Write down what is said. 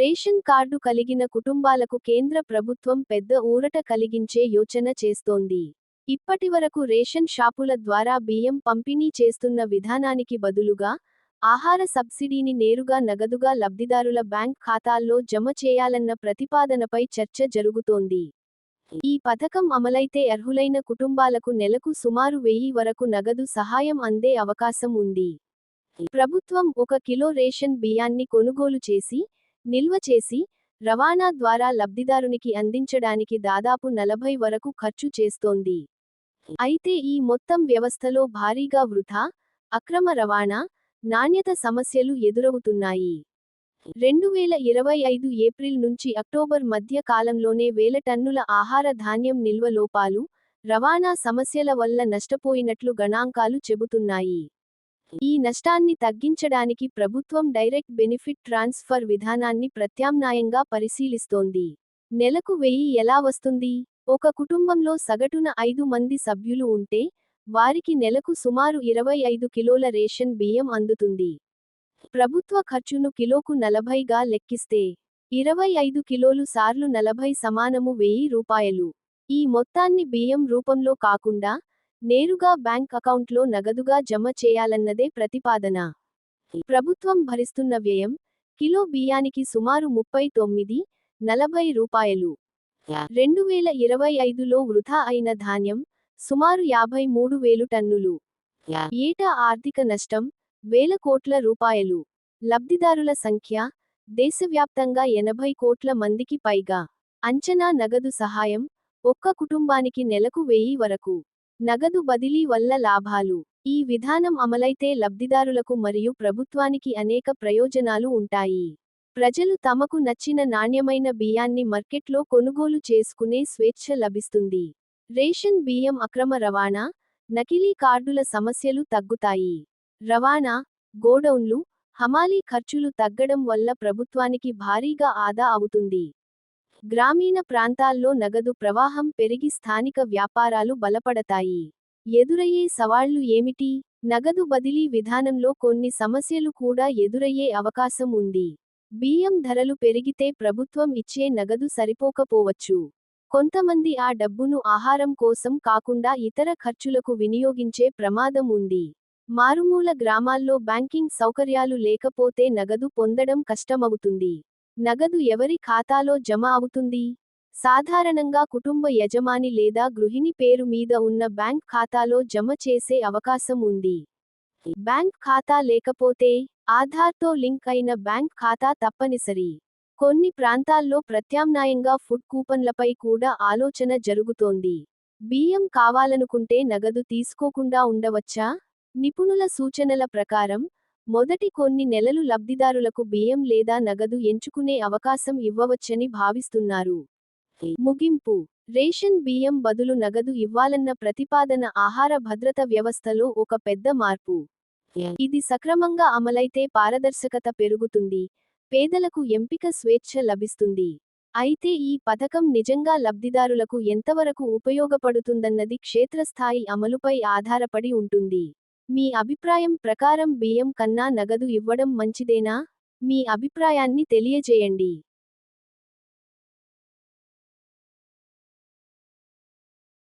Ration card కలిగిన కుటుంబాలకు కేంద్ర ప్రభుత్వం పెద్ద ఊరట కలిగించే యోచన చేస్తోంది. ఇప్పటివరకు రేషన్ షాపుల ద్వారా బియ్యం పంపిణీ చేస్తున్న విధానానికి బదులుగా ఆహార సబ్సిడీని నేరుగా నగదుగా లబ్ధిదారుల బ్యాంక్ ఖాతాల్లో జమ చేయాలన్న ప్రతిపాదనపై చర్చ జరుగుతోంది. ఈ పథకం అమలైతే అర్హులైన కుటుంబాలకు నెలకు సుమారు వెయ్యి వరకు నగదు సహాయం అందే అవకాశం ఉంది. ప్రభుత్వం ఒక కిలో రేషన్ బియ్యాన్ని కొనుగోలు చేసి నిల్వ చేసి రవాణా ద్వారా లబ్ధిదారునికి అందించడానికి దాదాపు నలభై వరకు ఖర్చు చేస్తోంది. అయితే ఈ మొత్తం వ్యవస్థలో భారీగా వృథా అక్రమ రవాణా నాణ్యత సమస్యలు ఎదురవుతున్నాయి. రెండు వేల ఇరవై ఐదు ఏప్రిల్ నుంచి అక్టోబర్ మధ్య కాలంలోనే వేల టన్నుల ఆహార ధాన్యం నిల్వ లోపాలు రవాణా సమస్యల వల్ల నష్టపోయినట్లు గణాంకాలు చెబుతున్నాయి. ఈ నష్టాన్ని తగ్గించడానికి ప్రభుత్వం డైరెక్ట్ బెనిఫిట్ ట్రాన్స్ఫర్ విధానాన్ని ప్రత్యామ్నాయంగా పరిశీలిస్తోంది. నెలకు వెయ్యి ఎలా వస్తుంది? ఒక కుటుంబంలో సగటున ఐదు మంది సభ్యులు ఉంటే వారికి నెలకు సుమారు ఇరవై ఐదు కిలోల రేషన్ బియ్యం అందుతుంది. ప్రభుత్వ ఖర్చును కిలోకు నలభైగా లెక్కిస్తే ఇరవై ఐదు కిలోలు సార్లు నలభై సమానము వెయ్యి రూపాయలు. ఈ మొత్తాన్ని బియ్యం రూపంలో కాకుండా నేరుగా బ్యాంక్ అకౌంట్లో నగదుగా జమ చేయాలన్నదే ప్రతిపాదన. ప్రభుత్వం భరిస్తున్న వ్యయం కిలో బియ్యానికి సుమారు ముప్పై తొమ్మిది నలభై రూపాయలు. రెండు వేల ఇరవై ఐదులో వృధా అయిన ధాన్యం సుమారు యాభై మూడు వేలు టన్నులు. ఏటా ఆర్థిక నష్టం వేల కోట్ల రూపాయలు. లబ్ధిదారుల సంఖ్య దేశవ్యాప్తంగా ఎనభై కోట్ల మందికి పైగా. అంచనా నగదు సహాయం ఒక్క కుటుంబానికి నెలకు వెయ్యి వరకు. నగదు బదిలీ వల్ల లాభాలు. ఈ విధానం అమలైతే లబ్ధిదారులకు మరియు ప్రభుత్వానికి అనేక ప్రయోజనాలు ఉంటాయి. ప్రజలు తమకు నచ్చిన నాణ్యమైన బియ్యాన్ని మార్కెట్లో కొనుగోలు చేసుకునే స్వేచ్ఛ లభిస్తుంది. రేషన్ బియ్యం అక్రమ రవాణా నకిలీ కార్డుల సమస్యలు తగ్గుతాయి. రవాణా గోడౌన్లు హమాలీ ఖర్చులు తగ్గడం వల్ల ప్రభుత్వానికి భారీగా ఆదా అవుతుంది. గ్రామీణ ప్రాంతాల్లో నగదు ప్రవాహం పెరిగి స్థానిక వ్యాపారాలు బలపడతాయి. ఎదురయ్యే సవాళ్ళు ఏమిటి? నగదు బదిలీ విధానంలో కొన్ని సమస్యలు కూడా ఎదురయ్యే అవకాశం ఉంది. బియ్యం ధరలు పెరిగితే ప్రభుత్వం ఇచ్చే నగదు సరిపోకపోవచ్చు. కొంతమంది ఆ డబ్బును ఆహారం కోసం కాకుండా ఇతర ఖర్చులకు వినియోగించే ప్రమాదం ఉంది. మారుమూల గ్రామాల్లో బ్యాంకింగ్ సౌకర్యాలు లేకపోతే నగదు పొందడం కష్టమవుతుంది. నగదు ఎవరి ఖాతాలో జమ అవుతుంది? సాధారణంగా కుటుంబ యజమాని లేదా గృహిణి పేరు మీద ఉన్న బ్యాంక్ ఖాతాలో జమ చేసే అవకాశం ఉంది. బ్యాంక్ ఖాతా లేకపోతే ఆధార్తో లింక్ అయిన బ్యాంక్ ఖాతా తప్పనిసరి. కొన్ని ప్రాంతాల్లో ప్రత్యామ్నాయంగా ఫుడ్ కూపన్లపై కూడా ఆలోచన జరుగుతోంది. బియ్యం కావాలనుకుంటే నగదు తీసుకోకుండా ఉండవచ్చా? నిపుణుల సూచనల ప్రకారం మొదటి కొన్ని నెలలు లబ్ధిదారులకు బియ్యం లేదా నగదు ఎంచుకునే అవకాశం ఇవ్వవచ్చని భావిస్తున్నారు. ముగింపు. రేషన్ బియ్యం బదులు నగదు ఇవ్వాలన్న ప్రతిపాదన ఆహార భద్రత వ్యవస్థలో ఒక పెద్ద మార్పు. ఇది సక్రమంగా అమలైతే పారదర్శకత పెరుగుతుంది. పేదలకు ఎంపిక స్వేచ్ఛ లభిస్తుంది. అయితే ఈ పథకం నిజంగా లబ్ధిదారులకు ఎంతవరకు ఉపయోగపడుతుందన్నది క్షేత్రస్థాయి అమలుపై ఆధారపడి ఉంటుంది. మీ అభిప్రాయం ప్రకారం బియ్యం కన్నా నగదు ఇవ్వడం మంచిదేనా? మీ అభిప్రాయాన్ని తెలియజేయండి.